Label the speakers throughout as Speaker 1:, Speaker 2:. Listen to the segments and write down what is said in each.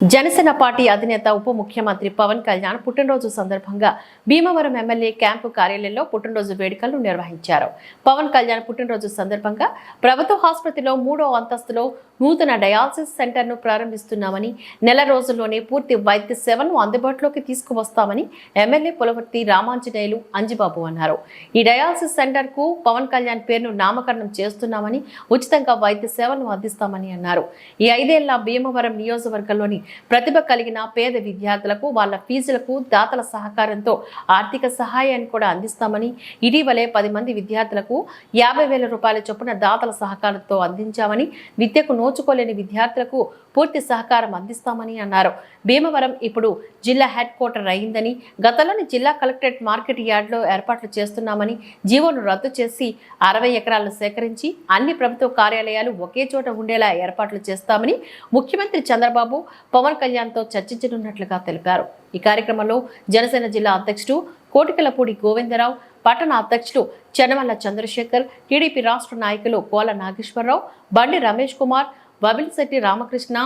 Speaker 1: Janasena party అధినేత ఉప ముఖ్యమంత్రి పవన్ కళ్యాణ్ పుట్టినరోజు సందర్భంగా భీమవరం ఎమ్మెల్యే క్యాంపు కార్యాలయంలో పుట్టినరోజు వేడుకలు నిర్వహించారు. పవన్ కళ్యాణ్ పుట్టినరోజు సందర్భంగా ప్రభుత్వ ఆసుపత్రిలో మూడో అంతస్తులో నూతన డయాలసిస్ సెంటర్ను ప్రారంభిస్తున్నామని నెల రోజుల్లోనే పూర్తి వైద్య సేవను అందుబాటులోకి తీసుకువస్తామని ఎమ్మెల్యే పులవర్తి రామాంజనేయులు అంజిబాబు అన్నారు. ఈ డయాలసిస్ సెంటర్కు పవన్ కళ్యాణ్ పేరును నామకరణం చేస్తున్నామని ఉచితంగా వైద్య సేవలను అందిస్తామని అన్నారు. ఈ ఐదేళ్ళ భీమవరం నియోజకవర్గంలోని ప్రతిభ కలిగిన పేద విద్యార్థులకు వాళ్ళ ఫీజులకు దాతల సహకారంతో ఆర్థిక సహాయాన్ని కూడా అందిస్తామని ఇటీవలే పది మంది విద్యార్థులకు యాభై వేల రూపాయల చొప్పున దాతల సహకారంతో అందించామని విద్యకు నోచుకోలేని విద్యార్థులకు పూర్తి సహకారం అందిస్తామని అన్నారు. భీమవరం ఇప్పుడు జిల్లా హెడ్ క్వార్టర్ అయిందని గతంలోని జిల్లా కలెక్టరేట్ మార్కెట్ యార్డ్లో ఏర్పాట్లు చేస్తున్నామని జీవోను రద్దు చేసి అరవై ఎకరాలను సేకరించి అన్ని ప్రభుత్వ కార్యాలయాలు ఒకే చోట ఉండేలా ఏర్పాట్లు చేస్తామని ముఖ్యమంత్రి చంద్రబాబు పవన్ కళ్యాణ్తో చర్చించనున్నట్లుగా తెలిపారు. ఈ కార్యక్రమంలో జనసేన జిల్లా అధ్యక్షుడు కోటికలపూడి గోవిందరావు పట్టణ అధ్యక్షుడు చెన్నమల్ల చంద్రశేఖర్ టీడీపీ రాష్ట్ర నాయకులు కోల నాగేశ్వరరావు బండి రమేష్ కుమార్ వబిలిశెట్టి రామకృష్ణ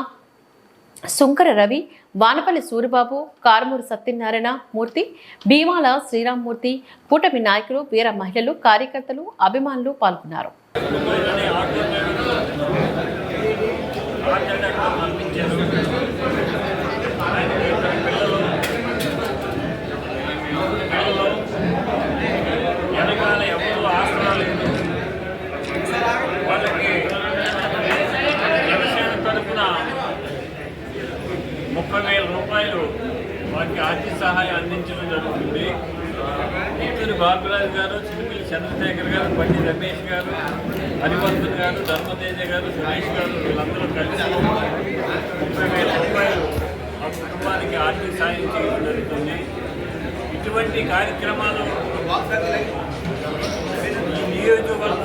Speaker 1: శుంకర రవి వానపల్లి సూరిబాబు కారుమూరు సత్యనారాయణ మూర్తి భీమాల శ్రీరామ్మూర్తి కూటమి నాయకులు వీర మహిళలు కార్యకర్తలు అభిమానులు పాల్గొన్నారు
Speaker 2: వెనకాల ఎవరు ఆసనాలు వాళ్ళకి జనసేన ముప్పై వేల రూపాయలు వారికి ఆర్థిక సహాయం అందించడం జరుగుతుంది. ఇద్దరు బాబురాజు గారు చిరుమిల్లి చంద్రశేఖర్ గారు బండి రమేష్ గారు హరివర్ధన్ గారు ధర్మతేజ గారు సురేష్ గారు వీళ్ళందరూ కలిసి ముప్పై వేల రూపాయలు ఆ కుటుంబానికి ఆర్థిక సాయం చేయడం జరుగుతుంది. ఇటువంటి కార్యక్రమాలు నియోజకవర్గం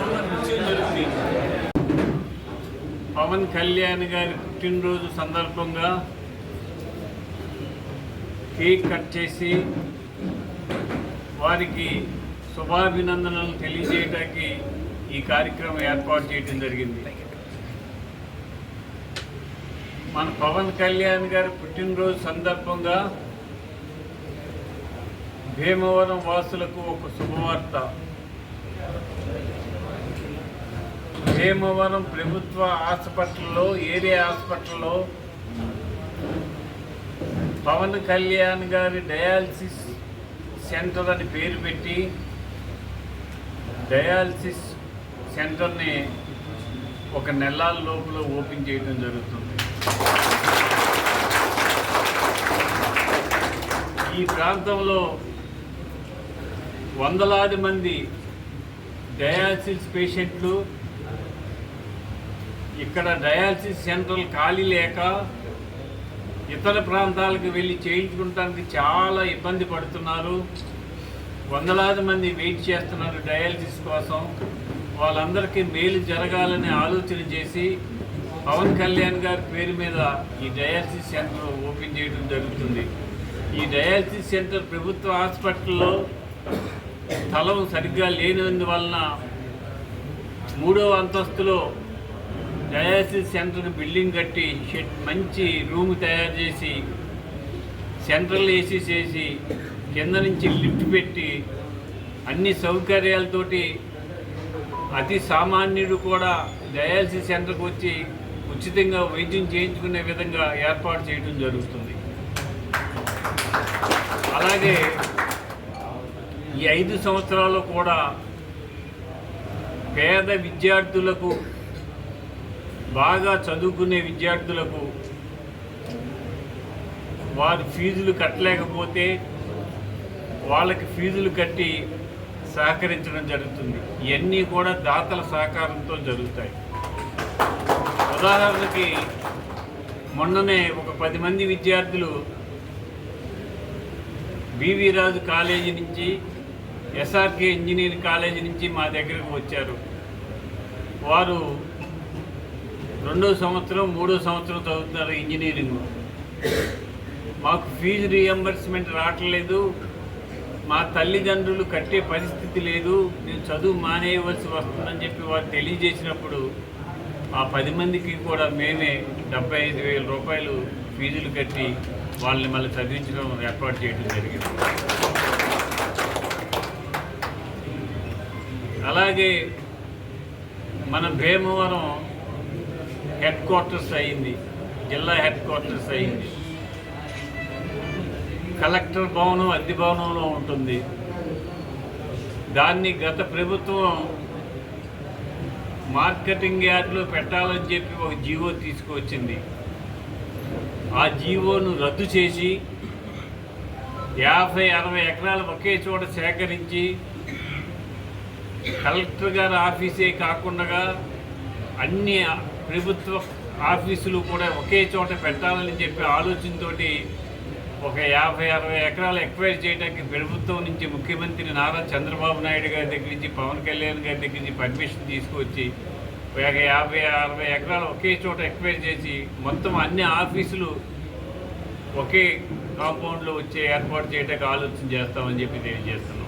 Speaker 2: పవన్ కళ్యాణ్ గారి పుట్టినరోజు సందర్భంగా కేక్ కట్ చేసి వారికి శుభాభినందనలు తెలియజేయడానికి ఈ కార్యక్రమం ఏర్పాటు చేయడం జరిగింది. మన పవన్ కళ్యాణ్ గారి పుట్టినరోజు సందర్భంగా భీమవరం వాసులకు ఒక శుభవార్త. భీమవరం ప్రభుత్వ హాస్పిటల్లో ఏరియా హాస్పిటల్లో పవన్ కళ్యాణ్ గారి డయాలసిస్ సెంటర్ అని పేరు పెట్టి డయాలసిస్ సెంటర్ని ఒక నెలల లోపల ఓపెన్ చేయడం జరుగుతుంది. ఈ ప్రాంతంలో వందలాది మంది డయాలసిస్ పేషెంట్లు ఇక్కడ డయాలసిస్ సెంటర్లు ఖాళీ లేక ఇతర ప్రాంతాలకు వెళ్ళి చేయించుకుంటానికి చాలా ఇబ్బంది పడుతున్నారు. వందలాది మంది వెయిట్ చేస్తున్నారు డయాలసిస్ కోసం. వాళ్ళందరికీ మేలు జరగాలని ఆలోచన చేసి పవన్ కళ్యాణ్ గారి పేరు మీద ఈ డయాలసిస్ సెంటర్ ఓపెన్ చేయడం జరుగుతుంది. ఈ డయాలసిస్ సెంటర్ ప్రభుత్వ హాస్పిటల్లో స్థలం సరిగ్గా లేనందువలన మూడవ అంతస్తులో డయాలసిస్ సెంటర్ బిల్డింగ్ కట్టి షెడ్ మంచి రూమ్ తయారు చేసి సెంట్రల్ ఏసీ చేసి కింద నుంచి లిఫ్ట్ పెట్టి అన్ని సౌకర్యాలతోటి అతి సామాన్యుడు కూడా డయాలసిస్ సెంటర్కి వచ్చి ఉచితంగా వైద్యం చేయించుకునే విధంగా ఏర్పాటు చేయడం జరుగుతుంది. అలాగే ఈ ఐదు సంవత్సరాలు కూడా పేద విద్యార్థులకు బాగా చదువుకునే విద్యార్థులకు వారు ఫీజులు కట్టలేకపోతే వాళ్ళకి ఫీజులు కట్టి సహకరించడం జరుగుతుంది. ఇవన్నీ కూడా దాతల సహకారంతో జరుగుతాయి. ఉదాహరణకి మొన్ననే ఒక పది మంది విద్యార్థులు బివి రాజు కాలేజీ నుంచి ఎస్ఆర్కే ఇంజనీరింగ్ కాలేజీ నుంచి మా దగ్గరకు వచ్చారు. వారు రెండో సంవత్సరం మూడో సంవత్సరం చదువుతున్నారు ఇంజనీరింగ్. మాకు ఫీజు రియంబర్స్మెంట్ రావట్లేదు. మా తల్లిదండ్రులు కట్టే పరిస్థితి లేదు. నేను చదువు మానేయవలసి వస్తుందని చెప్పి వారు తెలియజేసినప్పుడు ఆ పది మందికి కూడా మేమే డెబ్బై ఐదు వేల రూపాయలు ఫీజులు కట్టి వాళ్ళని మళ్ళీ చదివించడం ఏర్పాటు చేయడం జరిగింది. అలాగే మన భీమవరం హెడ్ క్వార్టర్స్ అయింది జిల్లా హెడ్ క్వార్టర్స్ అయింది. కలెక్టర్ భవనం అద్దె భవనంలో ఉంటుంది. దాన్ని గత ప్రభుత్వం మార్కెటింగ్ యార్డ్లో పెట్టాలని చెప్పి ఒక జీవో తీసుకువచ్చింది ఆ జీవోను రద్దు చేసి యాభై అరవై ఎకరాలు ఒకే చోట సేకరించి కలెక్టర్ గారి ఆఫీసే కాకుండా అన్ని ప్రభుత్వ ఆఫీసులు కూడా ఒకే చోట పెట్టాలని చెప్పి ఆలోచనతో ఒక యాభై అరవై ఎకరాలు ఎక్వైర్ చేయడానికి ప్రభుత్వం నుంచి ముఖ్యమంత్రి నారా చంద్రబాబు నాయుడు గారి దగ్గర నుంచి పవన్ కళ్యాణ్ గారి దగ్గర నుంచి పర్మిషన్ తీసుకొచ్చి ఒక యాభై అరవై ఎకరాలు ఒకే చోట ఎక్వైర్ చేసి మొత్తం అన్ని ఆఫీసులు ఒకే కాంపౌండ్లో వచ్చే ఏర్పాటు చేయడానికి ఆలోచన చేస్తామని చెప్పి తెలియజేస్తున్నాం.